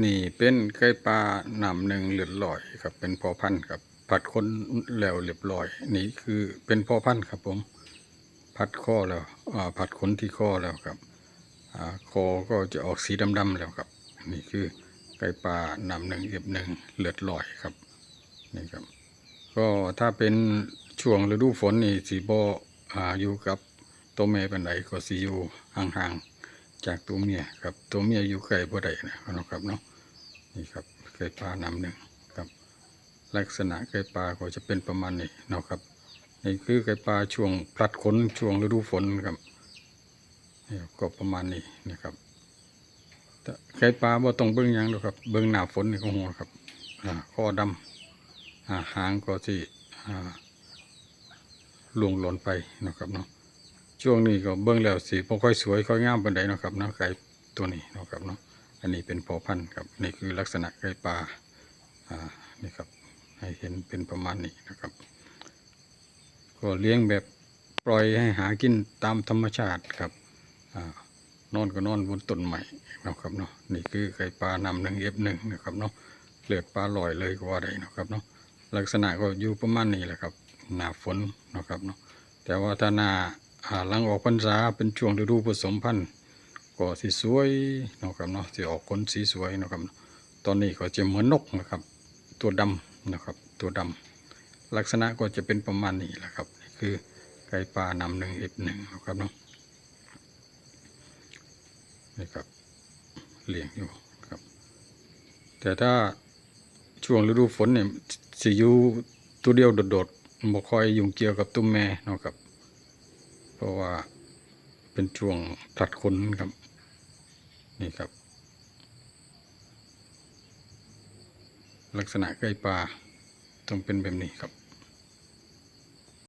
นี่เป็นไก่ปลาหนำหนึ่งเหลือดลอยครับ เป็นพอพันธุ์ครับ ผัดคนแล้วเรียบร้อย นี่คือเป็นพอพันธุ์ครับผม ผัดข้อแล้วผัดขนที่ข้อแล้วครับอคอก็จะออกสีดำๆแล้วครับ นี่คือไก่ปลาหนำหนึ่งเอียบหนึ่งเหลือดลอยครับนี่ครับ ก็ถ้าเป็นช่วงฤดูฝนนี่สีโบออยู่กับตัวแม่เป็นไหนก็สีอยู่ห่างๆ จากตัวเมียครับ ตัวเมียอยู่ไกลบ่ได้นะครับเนาะนี่ครับไก่ปลาน้ำหนึ่งครับ ลักษณะไก่ปลาก็จะเป็นประมาณนี้เนาะครับนี่คือไก่ปลาช่วงพลัดขนช่วงฤดูฝนครับนี่ก็ประมาณนี้นะครับไก่ปลาบ่ต้องเบิ่งยังหรอกครับ เบิ่งหน้าฝนนี่ก็หัวครับอ่าคอดำหางก็ที่อ่าลวงหล่นไปเนาะครับเนาะ ช่วงนี้ก็เบิ่งแล้วสีบ่ค่อยสวยค่อยงามเปานใดเนาะครับเนาะไก่ตัวนี้เนาะครับเนาะอันนี้เป็นพอพันธุ์ครับนี่คือลักษณะไก่ป่าอ่านี่ครับให้เห็นเป็นประมาณนี้นะครับ ก็เลี้ยงแบบปล่อยให้หากินตามธรรมชาติครับอ่านอนก็นอนบนต้นไม้เนาะครับเนาะนี่คือไก่ปลานำหนึ่งเอฟหนึ่งนะครับเนาะเลือดปลาลอยเลยก็ว่าได้นะครับเนาะลักษณะก็อยู่ประมาณนี้แหละครับหน้าฝนนะครับเนาะแต่ว่าถ้าหน้า หลังออกพรรษาเป็นช่วงฤดูผสมพันธุ์ก็สีสวยนะครับเนาะสีออกขนสีสวยนะครับ ตอนนี้ก็จะเหมือนนกนะครับ ตัวดำนะครับ ตัวดำลักษณะก็จะเป็นประมาณนี้แหละครับ คือไก่ปลานำหนึ่งเอฟหนึ่งนะครับเนาะนี่ครับเลี้ยงอยู่ครับ แต่ถ้าช่วงฤดูฝนเนี่ยสิอยู่ตัวเดียวโดดๆบ่ค่อยยุ่งเกี่ยวกับตุ้มแม่นะครับ ราะว่าเป็นช่วงผลัดขนครับ นี่ครับ ลักษณะใกล้ปลาต้องเป็นแบบนี้ครับ